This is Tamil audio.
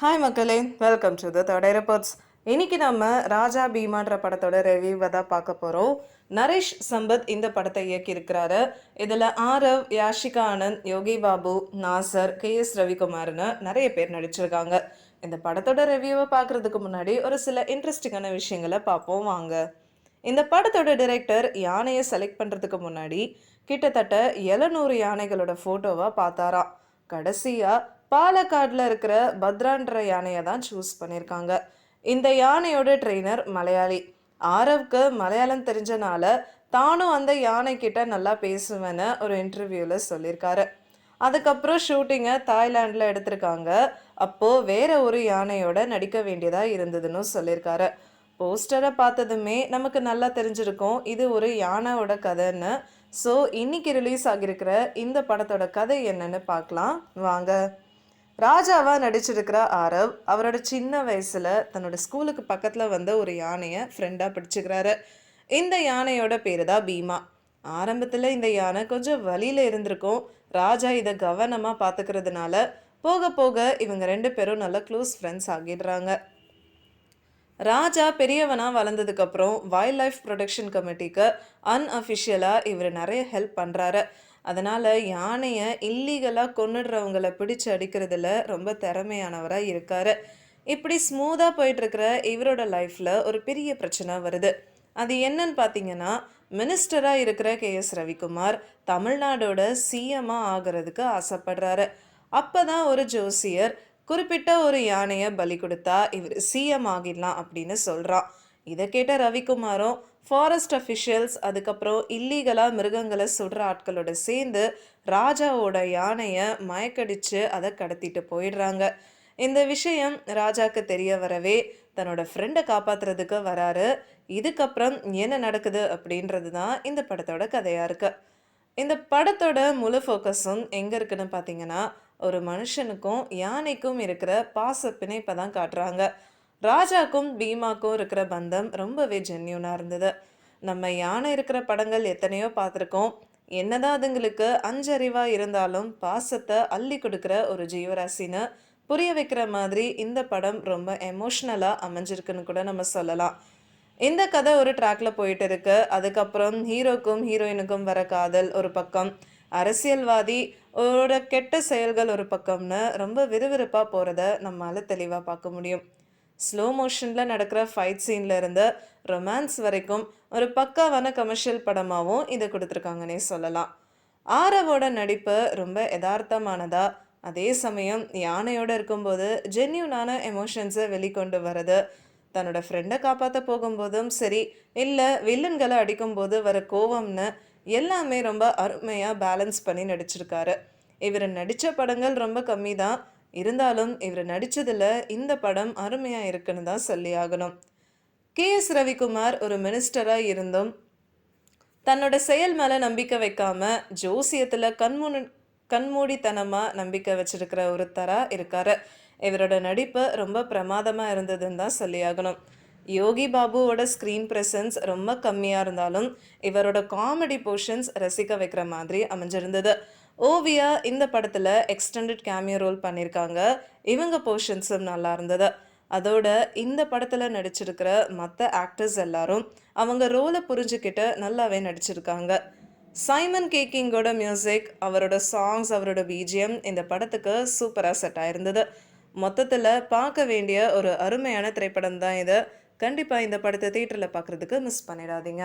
ஹாய் மக்களே. Welcome to the third reports இன்னைக்கு நம்ம ராஜா பீமான்ற படத்தோட ரிவ்யூவை தான் பார்க்க போகிறோம் நரேஷ் சம்பத் இந்த படத்தை இயக்கியிருக்கிறாரு. இதில் ஆரவ் யாஷிகா ஆனந்த் யோகி பாபு நாசர் கே எஸ் ரவிக்குமார்னு நிறைய பேர் நடிச்சிருக்காங்க. இந்த படத்தோட ரிவ்யூவை பார்க்குறதுக்கு முன்னாடி ஒரு சில இன்ட்ரெஸ்டிங்கான விஷயங்களை பார்ப்போம் வாங்க. இந்த படத்தோட டிரெக்டர் யானையை செலக்ட் பண்ணுறதுக்கு முன்னாடி கிட்டத்தட்ட எழுநூறு யானைகளோட ஃபோட்டோவை பார்த்தாராம். கடைசியாக பாலக்காடில் இருக்கிற பத்ரான்ற யானையை தான் சூஸ் பண்ணியிருக்காங்க. இந்த யானையோட ட்ரெயினர் மலையாளி. ஆரவ்க்கு மலையாளம் தெரிஞ்சனால தானும் அந்த யானை நல்லா பேசுவேன்னு ஒரு இன்டர்வியூவில் சொல்லியிருக்காரு. அதுக்கப்புறம் ஷூட்டிங்கை தாய்லாண்டில் எடுத்திருக்காங்க. அப்போது வேற ஒரு யானையோட நடிக்க வேண்டியதாக இருந்ததுன்னு சொல்லியிருக்காரு. போஸ்டரை பார்த்ததுமே நமக்கு நல்லா தெரிஞ்சிருக்கும். இது ஒரு யானையோட கதைன்னு. ஸோ இன்னைக்கு ரிலீஸ் ஆகியிருக்கிற இந்த படத்தோட கதை என்னன்னு பார்க்கலாம். வாங்க. ராஜாவாக நடிச்சிருக்கிற ஆரவ் அவரோட சின்ன வயசில் தன்னோட ஸ்கூலுக்கு பக்கத்தில் வந்த ஒரு யானையை ஃப்ரெண்டாக பிடிச்சிக்கிறாரு. இந்த யானையோட பேர் தான் பீமா. ஆரம்பத்தில் இந்த யானை கொஞ்சம் வழியில் இருந்திருக்கும். ராஜா இதை கவனமாக பார்த்துக்கிறதுனால போக போக இவங்க ரெண்டு பேரும் நல்ல க்ளோஸ் ஃப்ரெண்ட்ஸ் ஆகிடுறாங்க. ராஜா பெரியவனாக வளர்ந்ததுக்கப்புறம் வைல்ட் லைஃப் ப்ரொடெக்ஷன் கமிட்டிக்கு அன்அஃபிஷியலாக இவர் நிறைய ஹெல்ப் பண்ணுறாரு அதனால் யானையை இல்லீகலாக கொன்னுடுறவங்கள பிடிச்சு அடிக்கிறதுல ரொம்ப திறமையானவராக இருக்கார். இப்படி ஸ்மூத்தாக போயிட்டுருக்கிற இவரோட லைஃப்பில் ஒரு பெரிய பிரச்சனை வருது. அது என்னன்னு பார்த்தீங்கன்னா மினிஸ்டராக இருக்கிற கே. எஸ். ரவிக்குமார் தமிழ்நாடோட சிஎம்மாக ஆகிறதுக்கு ஆசைப்படுறாரு. அப்போ தான் ஒரு ஜோசியர் குறிப்பிட்ட ஒரு யானையை பலி கொடுத்தா இவர் சிஎம் ஆகிடலாம் அப்படின்னு சொல்கிறான் இதை கேட்ட ரவிக்குமாரும் ஃபாரஸ்ட் அஃபிஷியல்ஸ் அதுக்கப்புறம் இல்லீகலாக மிருகங்களை சுடுற ஆட்களோட சேர்ந்து ராஜாவோட யானையை மயக்கடிச்சு அதை கடத்திட்டு போயிடுறாங்க. இந்த விஷயம் ராஜாக்கு தெரிய வரவே தன்னோட ஃப்ரெண்டை காப்பாத்துறதுக்கு வராரு. இதுக்கப்புறம் என்ன நடக்குது அப்படின்றது தான் இந்த படத்தோட கதையாக இருக்கு. இந்த படத்தோட முழு ஃபோக்கஸும் எங்கே இருக்குன்னு பார்த்தீங்கன்னா ஒரு மனுஷனுக்கும் யானைக்கும் இருக்கிற பாச பிணைப்பை தான் காட்டுறாங்க. ராஜாக்கும் பீமாக்கும் இருக்கிற பந்தம் ரொம்பவே ஜென்யூனாக இருந்தது. நம்ம யானை இருக்கிற படங்கள் எத்தனையோ பார்த்துருக்கோம். என்னதான் அதுங்களுக்கு அஞ்சறிவாக இருந்தாலும் பாசத்தை அள்ளி கொடுக்குற ஒரு ஜீவராசின்னு புரிய வைக்கிற மாதிரி இந்த படம் ரொம்ப எமோஷ்னலாக அமைஞ்சிருக்குன்னு கூட நம்ம சொல்லலாம். இந்த கதை ஒரு ட்ராக்ல போயிட்டு இருக்கு அதுக்கப்புறம் ஹீரோக்கும் ஹீரோயினுக்கும் வர காதல் ஒரு பக்கம். அரசியல்வாதி ஒரு கெட்ட செயல்கள் ஒரு பக்கம்னு ரொம்ப விறுவிறுப்பாக போகிறத நம்மளால் தெளிவாக பார்க்க முடியும். ஸ்லோ மோஷனில் நடக்கிற ஃபைட் சீனில் இருந்து ரொமான்ஸ் வரைக்கும் ஒரு பக்காவான கமர்ஷியல் படமாகவும் இதை கொடுத்துருக்காங்கன்னே சொல்லலாம். ஆரவோட நடிப்பு ரொம்ப யதார்த்தமானதா அதே சமயம் யானையோட இருக்கும்போது ஜென்யூனான எமோஷன்ஸை வெளிக்கொண்டு வர்றது தன்னோட ஃப்ரெண்டை காப்பாற்ற போகும்போதும் சரி இல்லை வில்லன்களை அடிக்கும்போது வர கோவம்னு எல்லாமே ரொம்ப அருமையாக பேலன்ஸ் பண்ணி நடிச்சிருக்காரு. இவர் நடித்த படங்கள் ரொம்ப கம்மி தான் இருந்தாலும் இவர் நடித்ததில் இந்த படம் அருமையாக இருக்குன்னு தான் சொல்லி ஆகணும். கே எஸ் ரவிக்குமார் ஒரு மினிஸ்டராக இருந்தும் தன்னோட செயல் மேலே நம்பிக்கை வைக்காம ஜோசியத்தில் கண்மூடி கண்மூடித்தனமாக நம்பிக்கை வச்சிருக்கிற ஒருத்தராக இருக்காரு. இவரோட நடிப்பு ரொம்ப பிரமாதமாக இருந்ததுன்னு தான் சொல்லியாகணும் யோகி பாபுவோட ஸ்க்ரீன் ப்ரெசன்ஸ் ரொம்ப கம்மியாக இருந்தாலும் இவரோட காமெடி போர்ஷன்ஸ் ரசிக்க வைக்கிற மாதிரி அமைஞ்சிருந்தது. ஓவியா இந்த படத்தில் எக்ஸ்டெண்டட் கேமியோ ரோல் பண்ணியிருக்காங்க இவங்க போர்ஷன்ஸும் நல்லா இருந்தது. அதோட இந்த படத்தில் நடிச்சிருக்கிற மற்ற ஆக்டர்ஸ் எல்லாரும் அவங்க ரோலை புரிஞ்சுக்கிட்டு நல்லாவே நடிச்சிருக்காங்க. சைமன் கேக்கிங்கோட மியூசிக் அவரோட சாங்ஸ் அவரோட பிஜிஎம் இந்த படத்துக்கு சூப்பராக செட் ஆயிருந்தது. மொத்தத்தில் பார்க்க வேண்டிய ஒரு அருமையான திரைப்படம் தான் இது. கண்டிப்பாக இந்த படத்தை தேட்டரில் பார்க்குறதுக்கு மிஸ் பண்ணிடாதீங்க.